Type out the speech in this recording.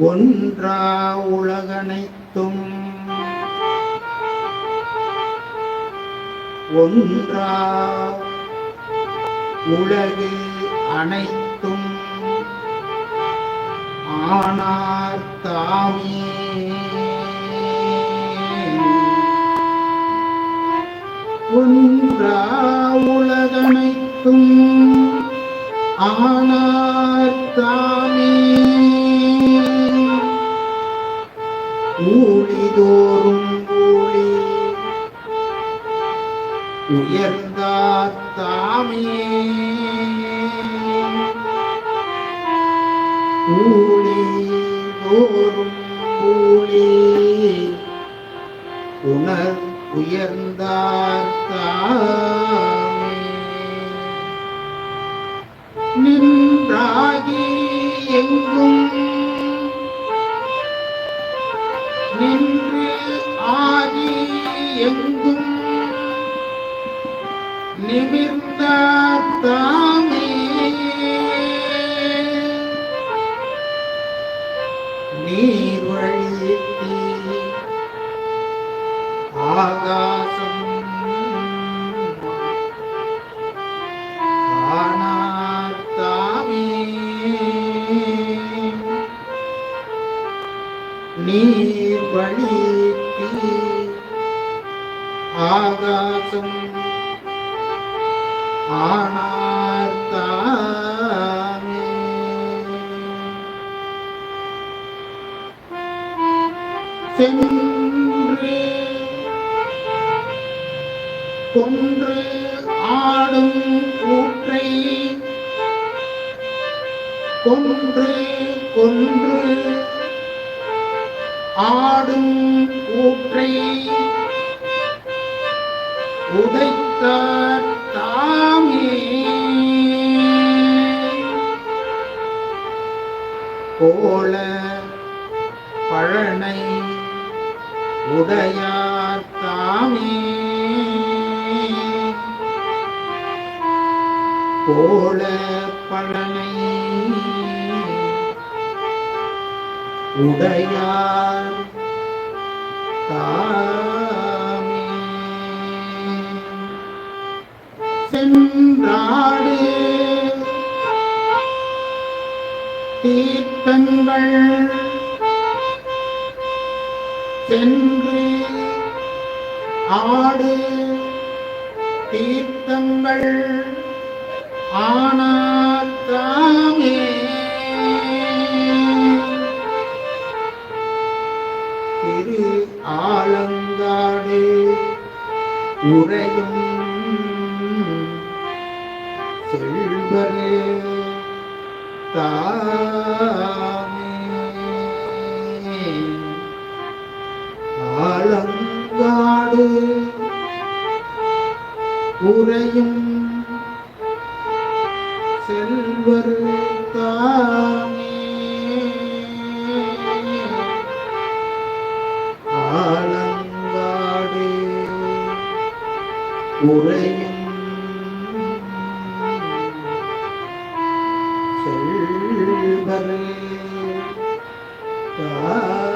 ஒன்றா உலகனைத்தும் ஒன்றா உலகில் அனைத்தும் ஆனால் தாமே ஒன்றா உலகனைத்தும் ஆனார் தாமே ஊழிதோறும் ஊழி உயர்ந்தார் தாமே ஊ தோறும் ஊழி உணர் உயர்ந்தார் நின்றாகி எங்கும் நின்று ஆகி எங்கும் நீர் வழித்தி ஆகாசம் ஆனார் சென்று கொன்று ஆடும் கூற்றை கொன்று கொன்று ஆடும் கூற்றை உடைத்த தாமே. கோல பழனை உடையார் தாமே. கோல பழனை உடையார் தாமே. சென்றாடு தீர்த்தங்கள் சென்று ஆடு தீர்த்தங்கள் ஆனால் திரு ஆலங்காடு உறையும் செல்வரே தாமே. செல்வர் தானே. ஆலங்காடு உறையும் செல்வர் தாமே